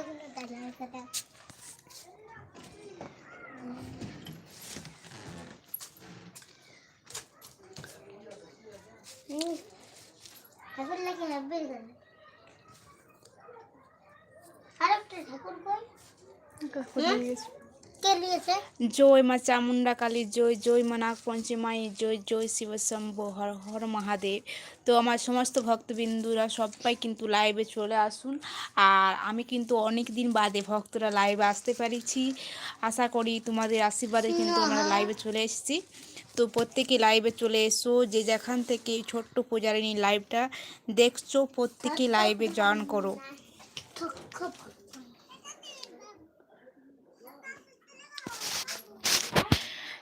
কতগুলো এখানে হুম ঠাকুর লাগে হাব্বির ঠাকুর নিয়েছে জয় মা চামুন্ডা কালী জয় জয় মা নাগ পঞ্চমাই জয় জয় শিব শম্ভু হর হর মহাদেব। তো আমার সমস্ত ভক্তবিন্দুরা সবাই কিন্তু লাইভে চলে আসুন। আর আমি কিন্তু অনেক দিন বাদে ভক্তরা লাইভে আসতে পেরেছি। আশা করি তোমাদের আশীর্বাদে কিন্তু আমরা লাইভে চলে এসেছি। তো প্রত্যেকে লাইভে চলে এসো। যে যেখান থেকে ছোট্ট পূজারিনী লাইভটা দেখছ প্রত্যেকে লাইভে জয়েন করো।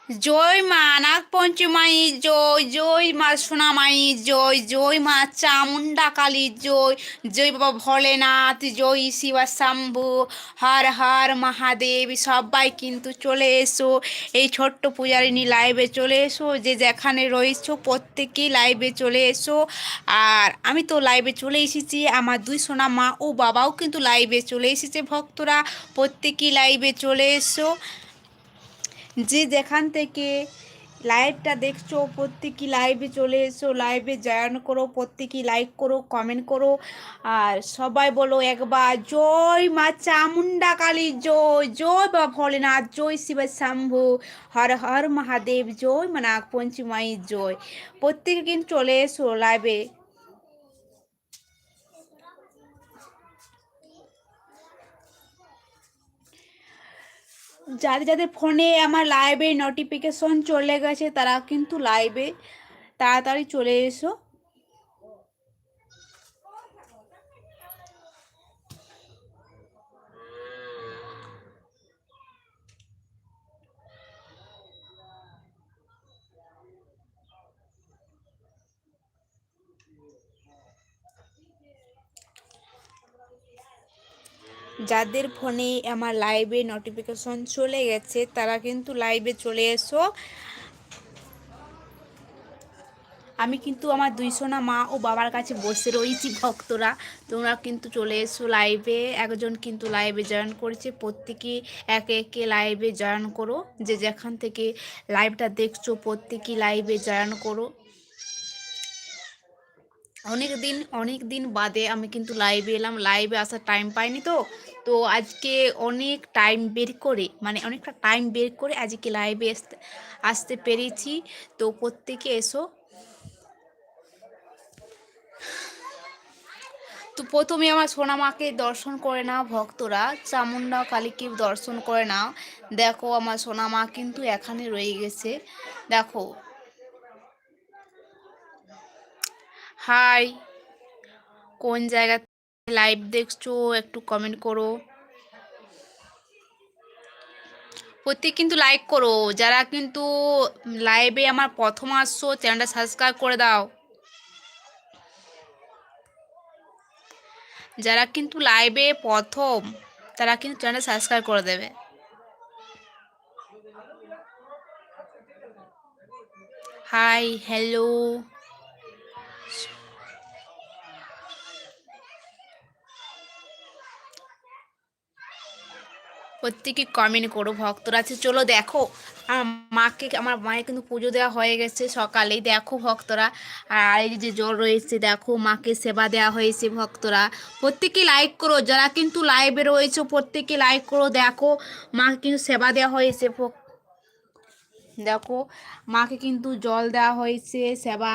জয় মা নাগ পঞ্চমাই জয় জয় মা সোনামাই জয় জয় মা চামুন্ডা কালী, জয় জয় বাবা ভোলেনাথ, জয় শিবা শম্ভু, হর হর মহাদেব, সবাই কিন্তু চলে এসো। এই ছোট্ট পূজারিনী লাইভে চলে এসো, যে যেখানে রয়েছো প্রত্যেকেই লাইভে চলে এসো। আর আমি তো লাইভে চলে এসেছি, আমার দুই সোনা মা ও বাবাও কিন্তু লাইভে চলে এসেছে, ভক্তরা প্রত্যেকেই লাইভে চলে এসো। যে যেখান থেকে লাইভটা দেখছ, প্রত্যেকই লাইভে চলে এসো লাইভে জয়েন করো, প্রত্যেকই লাইক করো কমেন্ট করো। আর সবাই বলো একবার, জয় মা চামুন্ডা কালী, জয় জয় বা ভোলেনাথ, জয় শিব শম্ভু, হর হর মহাদেব, জয় মা নাগ পঞ্চমাই জয়। প্রত্যেকে কিন্তু চলে এসো লাইভে যাদের যাদের ফোনে আমার লাইভে নোটিফিকেশন চলে গেছে তারা কিন্তু লাইভে তাড়াতাড়ি চলে এসো। যাদের ফোনে আমার লাইভে নোটিফিকেশন চলে গেছে, তারা কিন্তু লাইভে চলে এসো। আমি কিন্তু আমার দুইশোনা মা ও বাবার কাছে বসে রয়েছি ভক্তরা। তোমরা কিন্তু চলে এসো লাইভে একজন কিন্তু লাইভে জয়েন করেছে। প্রত্যেকে একে একে লাইভে জয়েন করো। যে যেখান থেকে লাইভটা দেখছ প্রত্যেকেই লাইভে জয়েন করো। অনেক দিন অনেক দিন বাদে আমি কিন্তু লাইভে এলাম। লাইভে আসার টাইম পাইনি তো। তো আজকে অনেক টাইম বের করে মানে অনেকটা টাইম বের করে আজকে লাইভে আসতে আসতে পেরেছি। তো প্রত্যেকে এসো। তো প্রথমে আমার সোনামাকে দর্শন করে নাও ভক্তরা। চামুন্ডা কালীকে দর্শন করে নাও। দেখো আমার সোনামা কিন্তু এখানে রয়ে গেছে। দেখো হাই, কোন জায়গা লাইভ দেখছ একটু কমেন্ট করো। প্রত্যেক কিন্তু লাইক করো, যারা কিন্তু লাইভে আমার প্রথম আসছো চ্যানেলটা সাবস্ক্রাইব করে দাও। যারা কিন্তু লাইভে প্রথম, তারা কিন্তু চ্যানেলটা সাবস্ক্রাইব করে দেবে। হাই হ্যালো প্রত্যেকে কমেন্ট করো, ভক্তরা আছে। চলো দেখো, আমার মাকে, আমার মায়ের কিন্তু পুজো দেওয়া হয়ে গেছে সকালেই। দেখো ভক্তরা, আর এই যে জল রয়েছে, দেখো মাকে সেবা দেওয়া হয়েছে ভক্তরা। প্রত্যেকে লাইক করো, যারা কিন্তু লাইভে রয়েছে, প্রত্যেকে লাইক করো। দেখো, মাকে কিন্তু সেবা দেওয়া হয়েছে দেখো, মাকে কিন্তু জল দেওয়া হয়েছে, সেবা।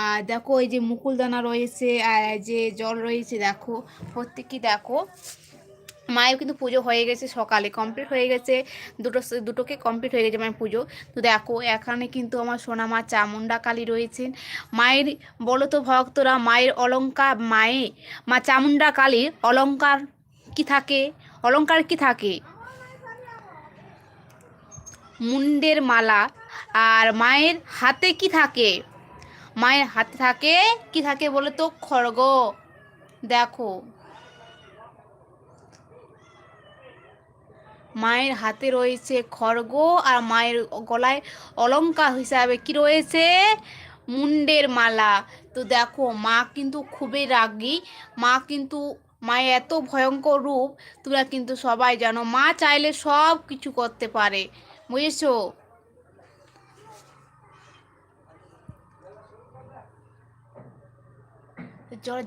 আর দেখো, এই যে মুকুলদানা রয়েছে, আর যে জল রয়েছে, দেখো, প্রত্যেকে দেখো। মায়ের কিন্তু পুজো হয়ে গেছে সকালে কমপ্লিট হয়ে গেছে। দুটো দুটোকে কমপ্লিট হয়ে গেছে মায়ের পুজো। তো দেখো, এখানে কিন্তু আমার সোনা মা চামুন্ডা কালী রয়েছেন। মায়ের বলো তো ভক্তরা, মায়ের অলঙ্কার মায়ে, মা চামুন্ডা কালীর অলঙ্কার কি থাকে? অলঙ্কার কি থাকে? মুন্ডের মালা। আর মায়ের হাতে কি থাকে? মায়ের হাতে থাকে, কি থাকে বলে তো খড়গ। দেখো। মায়ের হাতে রয়েছে খড়গ আর মায়ের গলায় অলঙ্কার হিসাবে কি রয়েছে? মুন্ডের মালা। তো দেখো, মা কিন্তু খুবই রাগী। মা কিন্তু, মায়ের এত ভয়ঙ্কর রূপ, তোমরা কিন্তু সবাই জানো, মা চাইলে সব কিছু করতে পারে। বুঝেছ?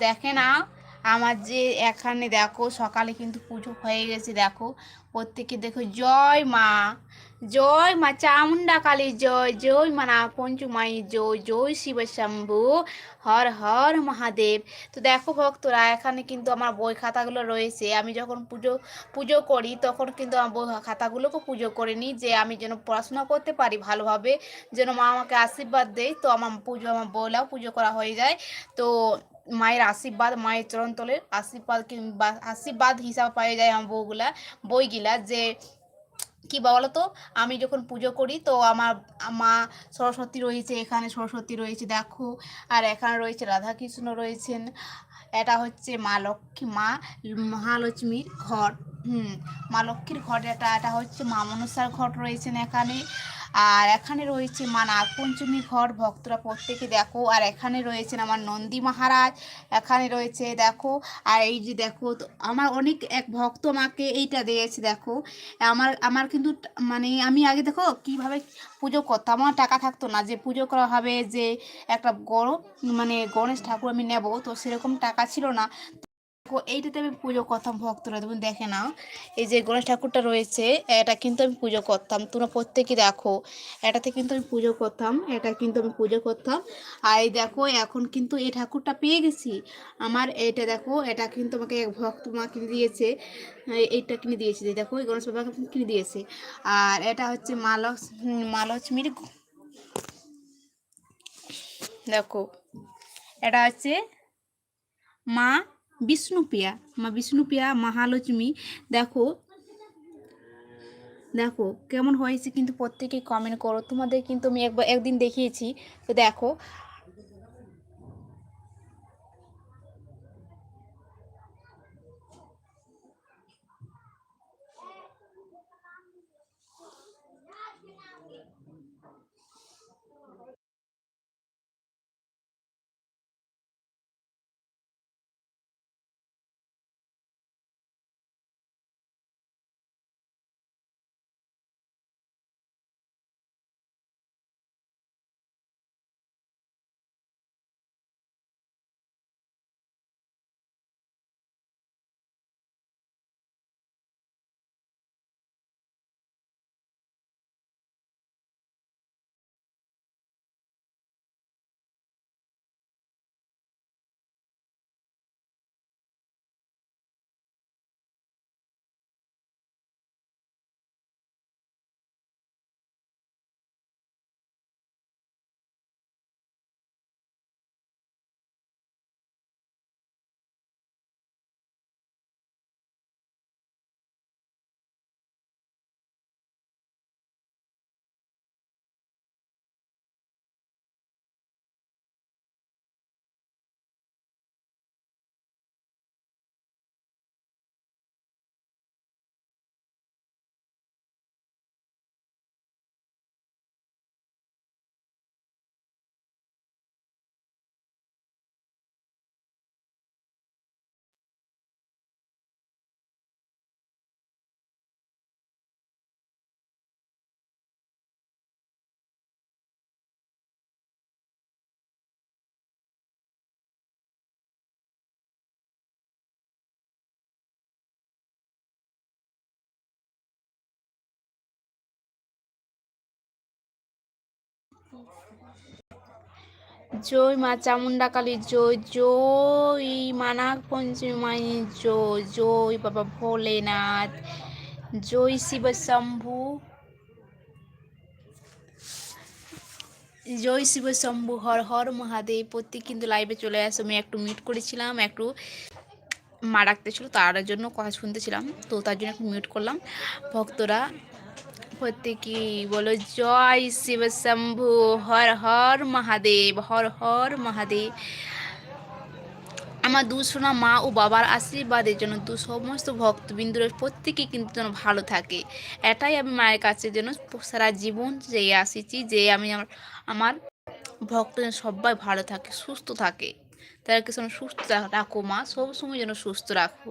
দেখে না আমার যে এখানে দেখো, সকালে কিন্তু পুজো হয়ে গেছে, দেখো। প্রত্যেকে দেখো, জয় মা জয় মা চামুন্ডা কালী, জয় জয় মা না পঞ্চমাই জয় জয় শিব শম্ভু, হর হর মহাদেব। তো দেখো ভক্তরা, এখানে কিন্তু আমার বই খাতাগুলো রয়েছে। আমি যখন পুজো পুজো করি, তখন কিন্তু আমার বই খাতাগুলোকে পুজো করে নিই, যে আমি যেন পড়াশোনা করতে পারি ভালোভাবে, যেন মা আমাকে আশীর্বাদ দেয়। তো আমার পুজো, আমার বইলাও পুজো করা হয়ে যায়। তো মায়ের আশীর্বাদ, মায়ের চরণ তলে আশীর্বাদ কিংবা আশীর্বাদ হিসাব পাওয়া যায় আমার বউগুলা, বইগুলা যে কি বলো তো আমি যখন পুজো করি তো আমার মা সরস্বতী রয়েছে, এখানে সরস্বতী রয়েছে, দেখো, আর এখানে রয়েছে রাধাকৃষ্ণ রয়েছেন, এটা হচ্ছে মা লক্ষ্মী, মা মহালক্ষ্মীর ঘর, হুম, মা লক্ষ্মীর ঘর, এটা এটা হচ্ছে মা মনসার ঘর রয়েছেন এখানে আর এখানে রয়েছে মা নাগপঞ্চমী ঘর, ভক্তরা প্রত্যেকে দেখো। আর এখানে রয়েছেন আমার নন্দী মহারাজ, এখানে রয়েছে দেখো, আর এই যে দেখো আমার অনেক এক ভক্ত আমাকে এইটা দিয়েছে, দেখো। আমার আমার কিন্তু মানে আমি আগে দেখো কীভাবে পুজো করতাম, আমার টাকা থাকতো না যে পুজো করা হবে, যে একটা বড় মানে গণেশ ঠাকুর আমি নেব, তো সেরকম টাকা ছিল না। এইটাতে আমি পুজো করতাম ভক্তরা। তুমি দেখে নাও এই যে গণেশ ঠাকুরটা রয়েছে এটা কিন্তু আমি পুজো করতাম। তোমরা প্রত্যেকে দেখো এটাতে কিন্তু আমি পুজো করতাম এটা কিন্তু আমি পুজো করতাম। আর এই দেখো এখন কিন্তু এই ঠাকুরটা পেয়ে গেছি। আমার এইটা দেখো এটা কিন্তু আমাকে এক ভক্ত মা কিনে দিয়েছে। এই- এইটা কিনে দিয়েছে দেখো এই গণেশ বাবাকে কিনে দিয়েছে। আর এটা হচ্ছে মা লক্ষ- হুম, মা লক্ষ্মীর দেখো এটা হচ্ছে মা বিষ্ণুপ্রিয়া, মা বিষ্ণুপ্রিয়া মহালক্ষ্মী দেখো দেখো, কেমন হয়েছে কিন্তু প্রত্যেকে কমেন্ট করো। তোমাদের কিন্তু আমি একবার, একদিন দেখিয়েছি। তো দেখো জয় মা চামুন্ডা কালী জয় জয় মা নাগ পঞ্চমী জয় জয় বাবা ভোলেনাথ, জয় শিব শম্ভু, জয় শিব শম্ভু, হর হর মহাদেব, প্রত্যেক কিন্তু লাইভে চলে আসে। আমি একটু মিট করেছিলাম, একটু মা ডাকতেছিল, তার জন্য কথা শুনতেছিলাম, তো তার জন্য একটু মিউট করলাম। ভক্তরা প্রত্যেকেই বলো, জয় শিব শম্ভু, হর হর মহাদেব, হর হর মহাদেব। আমার দুশোনা মা ও বাবার আশীর্বাদের জন্য দু সমস্ত ভক্তবিন্দুরা প্রত্যেকেই কিন্তু যেন ভালো থাকে। এটাই আমি মায়ের কাছে যেন সারা জীবন চেয়ে আসিছি যে আমি আমার আমার ভক্ত যেন সবাই ভালো থাকে, সুস্থ থাকে। তাদেরকে যেন সুস্থ রাখো মা, সব সময় যেন সুস্থ রাখো।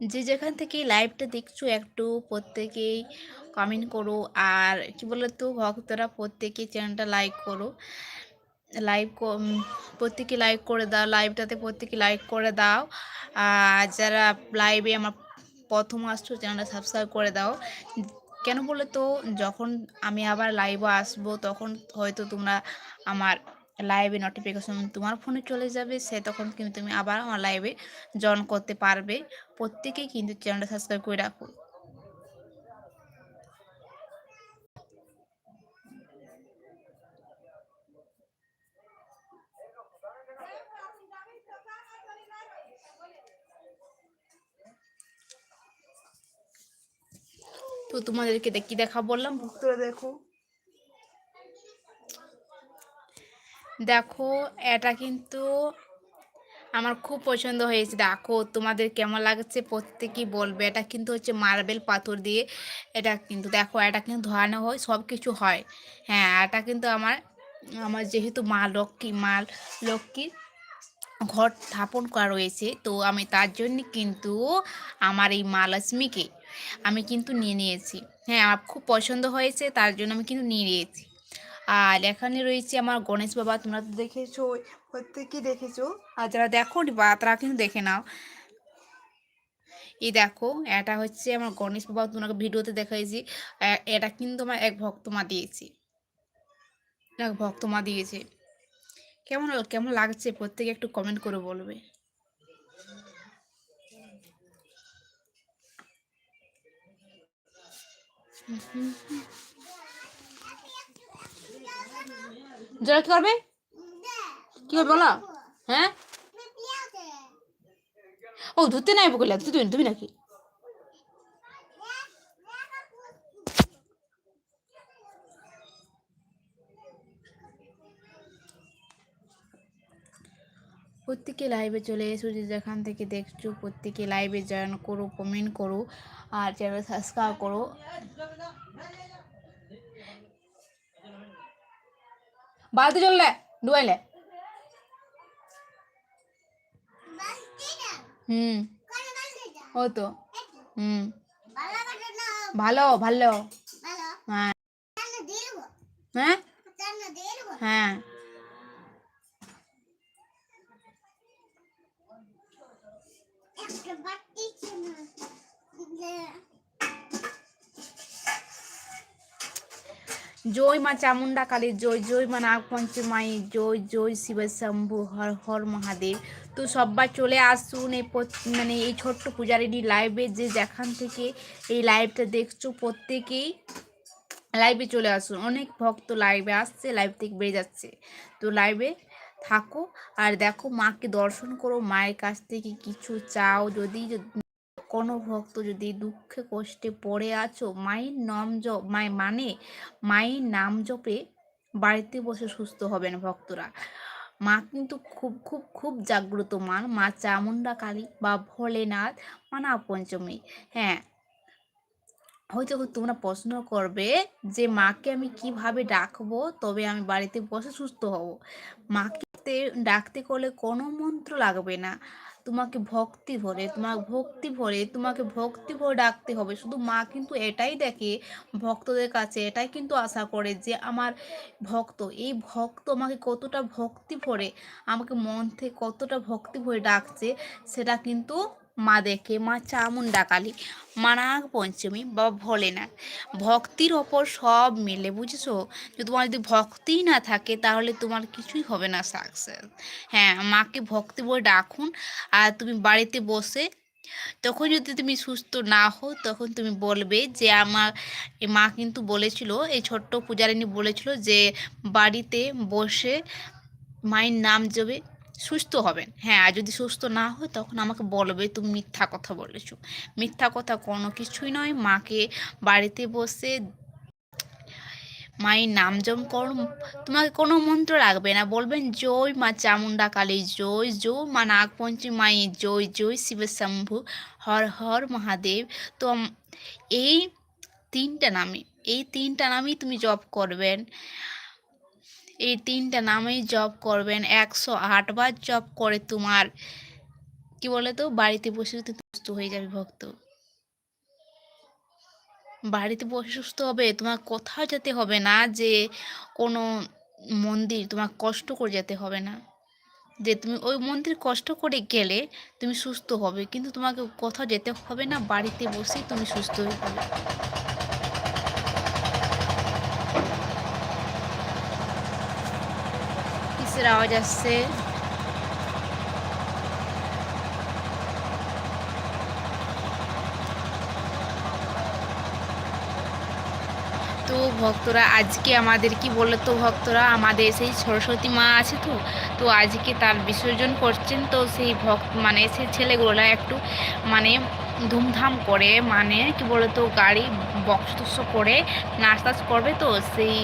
যে যেখান থেকে লাইভটা দেখছ, একটু প্রত্যেকেই কমেন্ট করো। আর কি বলো তো ভক্তরা প্রত্যেকেই চ্যানেলটা লাইক করো। লাইভ প্রত্যেকে লাইক করে দাও লাইভটাতে প্রত্যেকে লাইক করে দাও। আর যারা লাইভে আমার প্রথম আসছো চ্যানেলটা সাবস্ক্রাইব করে দাও। কেন বলে তো যখন আমি আবার লাইভে আসব, তখন হয়তো তোমরা আমার লাইভে নোটিফিকেশন তোমার ফোনে চলে যাবে, সে তখন কিন্তু তুমি আবার আমার লাইভে জয়েন করতে পারবে। প্রত্যেকেই কিন্তু চ্যানেলটা সাবস্ক্রাইব করে রাখো। তো তোমাদেরকে দেখি দেখা বললাম? ভক্তরা দেখো। দেখো, এটা কিন্তু আমার খুব পছন্দ হয়েছে। দেখো, তোমাদের কেমন লাগছে? প্রত্যেকেই বলবে। এটা কিন্তু হচ্ছে মার্বেল পাথর দিয়ে এটা কিন্তু দেখো, এটা কিন্তু ধোয়ানো হয় সব কিছু হয়। হ্যাঁ এটা কিন্তু আমার আমার যেহেতু মা লক্ষ্মী, মা লক্ষ্মীর ঘর স্থাপন করা রয়েছে, তো আমি তার জন্য কিন্তু আমার এই মা লক্ষ্মীকে আমি কিন্তু নিয়ে নিয়েছি। হ্যাঁ আমার খুব পছন্দ হয়েছে, তার জন্য আমি কিন্তু নিয়ে নিয়েছি। আর এখানে রয়েছে আমার গণেশ বাবা, তোমরা তো দেখেছ প্রত্যেকেই দেখেছ। আর যারা দেখো বা তারা কিন্তু দেখে নাও। এই দেখো, এটা হচ্ছে আমার গণেশ বাবা, তোমাকে ভিডিওতে দেখাইছি। এটা কিন্তু আমার এক ভক্তমা দিয়েছি। এক ভক্তমা দিয়েছে। কেমন কেমন লাগছে? প্রত্যেকে একটু কমেন্ট করে বলবে। জল কি করবে? কি করবে বলো? হ্যাঁ? ও ধুতে নাই বলে তুমি তুমি নাকি? প্রত্যেকে লাইভে চলে এসো, যে যেখান থেকে দেখছ, প্রত্যেকে লাইভে জয়েন করো কমেন্ট করো, আর চ্যানেল সাবস্ক্রাইব করো। বালতি চললে ডুবাইলে হুম। ও তো হুম। ভালো ভালো। হ্যাঁ। হ্যাঁ? হ্যাঁ। জয় মা চামুন্ডা কালী জয় জয় মা নাগপঞ্চমাই জয় জয় শিব শম্ভু, হর হর মহাদেব। তো সবাই চলে আসুন এই মানে এই ছোট্ট পূজারিনী লাইভে যে যেখান থেকে এই লাইভটা দেখছ, প্রত্যেকেই লাইভে চলে আসুন। অনেক ভক্ত লাইভে আসছে লাইভ থেকে বেড়ে যাচ্ছে। তো লাইভে থাকো। আর দেখো, মাকে দর্শন করো, মায়ের কাছ থেকে কিছু চাও, যদি কোনো ভক্ত যদি দুঃখে কষ্টে পড়ে আছো মায়ের নাম জপ মায় মানে মায়ের নাম জপে বাড়িতে বসে সুস্থ হবেন ভক্তরা। মা কিন্তু খুব খুব খুব জাগ্রত মান মা চামুন্ডা কালী বা ভোলেনাথ, মানা পঞ্চমী। হ্যাঁ হয়তো তোমরা প্রশ্ন করবে যে মাকে আমি কীভাবে ডাকবো, তবে আমি বাড়িতে বসে সুস্থ হব। মাকে ডাকতে করলে কোনো মন্ত্র লাগবে না। তোমাকে ভক্তি ভরে, তোমার ভক্তি ভরে, তোমাকে ভক্তি ভরে ডাকতে হবে। শুধু মা কিন্তু এটাই দেখে ভক্তদের কাছে, এটাই কিন্তু আশা করে যে আমার ভক্ত, এই ভক্ত আমাকে কতটা ভক্তি ভরে, আমাকে মন থেকে কতটা ভক্তি ভরে ডাকছে, সেটা কিন্তু দেখে মা চামুন্ডা কালী, মা নাগ পঞ্চমী বা ভোলেনাথ। ভক্তির ওপর সব মিলে, বুঝেছ? যদি তোমার যদি ভক্তিই না থাকে, তাহলে তোমার কিছুই হবে না সাকসেস হ্যাঁ মাকে ভক্তি বলে ডাকুন আর তুমি বাড়িতে বসে তখন যদি তুমি সুস্থ না হও, তখন তুমি বলবে যে আমার মা কিন্তু বলেছিল, এই ছোট্ট পূজারিনী বলেছিল যে বাড়িতে বসে মায়ের নাম জবে সুস্থ হবেন। হ্যাঁ আর যদি সুস্থ না হয় তখন আমাকে বলবে, তুমি মিথ্যা কথা বলেছ। মিথ্যা কথা কোনো কিছুই নয়। মাকে বাড়িতে বসে মায়ের নাম জপ করো তোমাকে কোনো মন্ত্র লাগবে না। বলবেন, জয় মা চামুন্ডা কালী, জয় জয় মা নাগপঞ্চমী মায়ের জয় জয় শিব শম্ভু, হর হর মহাদেব। তো এই তিনটা নামে, এই তিনটা নামই তুমি জপ করবেন। এই তিনটা নামেই জব করবেন। একশো আটবার জব করে তোমার, কি বলে তো? বাড়িতে বসে সুস্থ হয়ে যাবে ভক্ত। বাড়িতে বসে সুস্থ হবে, তোমার কোথাও যেতে হবে না যে কোনো মন্দির তোমার কষ্ট করে যেতে হবে না। যে তুমি ওই মন্দির কষ্ট করে গেলে তুমি সুস্থ হবে, কিন্তু তোমাকে কোথাও যেতে হবে না, বাড়িতে বসেই তুমি সুস্থ হয়ে যাবে। কিসের আওয়াজ আসছে তো ভক্তরা, আজকে আমাদের কি বলল তো ভক্তরা? আমাদের সেই সরস্বতী মা আছে তো তো আজকে তার বিসর্জন করছেন, তো সেই ভক্ত মানে সেই ছেলেগুলো একটু মানে ধুমধাম করে মানে কি বলতো গাড়ি বক্স করে নাচ করবে তো, সেই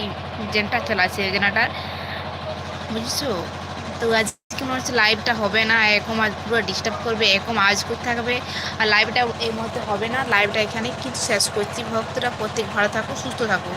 জেনটা চালাচ্ছে জেনাটা বুঝছ? তো আজকে মনে হচ্ছে লাইভটা হবে না, এরকম আজ পুরো ডিস্টার্ব করবে, এরকম আজ করতে থাকবে, আর লাইভটা এই মুহূর্তে হবে না লাইভটা এখানে কিন্তু শেষ করছি। ভক্তরা প্রত্যেক ভালো থাকো, সুস্থ থাকো।